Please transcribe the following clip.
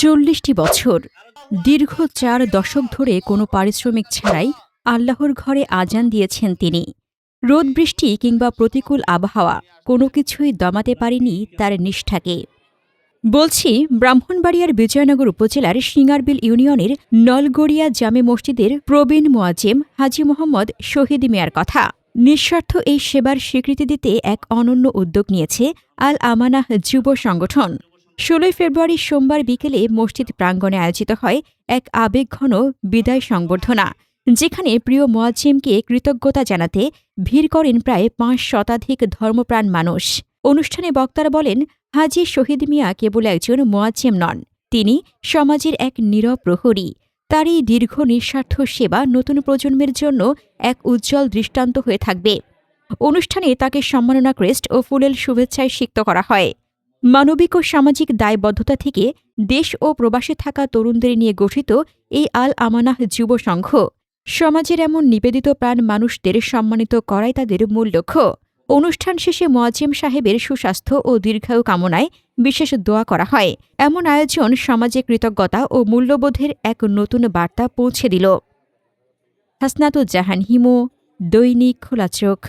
চল্লিশটি বছর। দীর্ঘ চার দশক ধরে কোনো পারিশ্রমিক ছাড়াই আল্লাহর ঘরে আজান দিয়েছেন তিনি। রোদ, বৃষ্টি কিংবা প্রতিকূল আবহাওয়া কোনো কিছুই দমাতে পারেনি তার নিষ্ঠাকে। বলছি, ব্রাহ্মণবাড়িয়ার বিজয়নগর উপজেলার সিঙ্গারবিল ইউনিয়নের নলগড়িয়া জামে মসজিদের প্রবীণ মোয়াজেম হাজি মোহাম্মদ শহীদ মিয়ার কথা। নিঃস্বার্থ এই সেবার স্বীকৃতি দিতে এক অনন্য উদ্যোগ নিয়েছে আল আমানাহ যুব সংগঠন। ষোলোই ফেব্রুয়ারি সোমবার বিকেলে মসজিদ প্রাঙ্গণে আয়োজিত হয় এক আবেগঘন বিদায় সংবর্ধনা, যেখানে প্রিয় মোয়াজ্জিমকে কৃতজ্ঞতা জানাতে ভিড় করেন প্রায় পাঁচ শতাধিক ধর্মপ্রাণ মানুষ। অনুষ্ঠানে বক্তারা বলেন, হাজি শহীদ মিয়া কেবল একজন মোয়াজ্জেম নন, তিনি সমাজের এক নীরব প্রহরী। তার এই দীর্ঘ নিঃস্বার্থ সেবা নতুন প্রজন্মের জন্য এক উজ্জ্বল দৃষ্টান্ত হয়ে থাকবে। অনুষ্ঠানে তাকে সম্মাননা ক্রেস্ট ও ফুলেল শুভেচ্ছায় সিক্ত করা হয়। মানবিক ও সামাজিক দায়বদ্ধতা থেকে দেশ ও প্রবাসে থাকা তরুণদের নিয়ে গঠিত এই আল আমানাহ যুব সংঘ, সমাজের এমন নিবেদিত প্রাণ মানুষদের সম্মানিত করাই তাদের মূল লক্ষ্য। অনুষ্ঠান শেষে মোয়াজ্জেম সাহেবের সুস্বাস্থ্য ও দীর্ঘায়ু কামনায় বিশেষ দোয়া করা হয়। এমন আয়োজন সমাজে কৃতজ্ঞতা ও মূল্যবোধের এক নতুন বার্তা পৌঁছে দিল। হাসনাতুজ্জাহান হিমু, দৈনিক খোলা চোখ।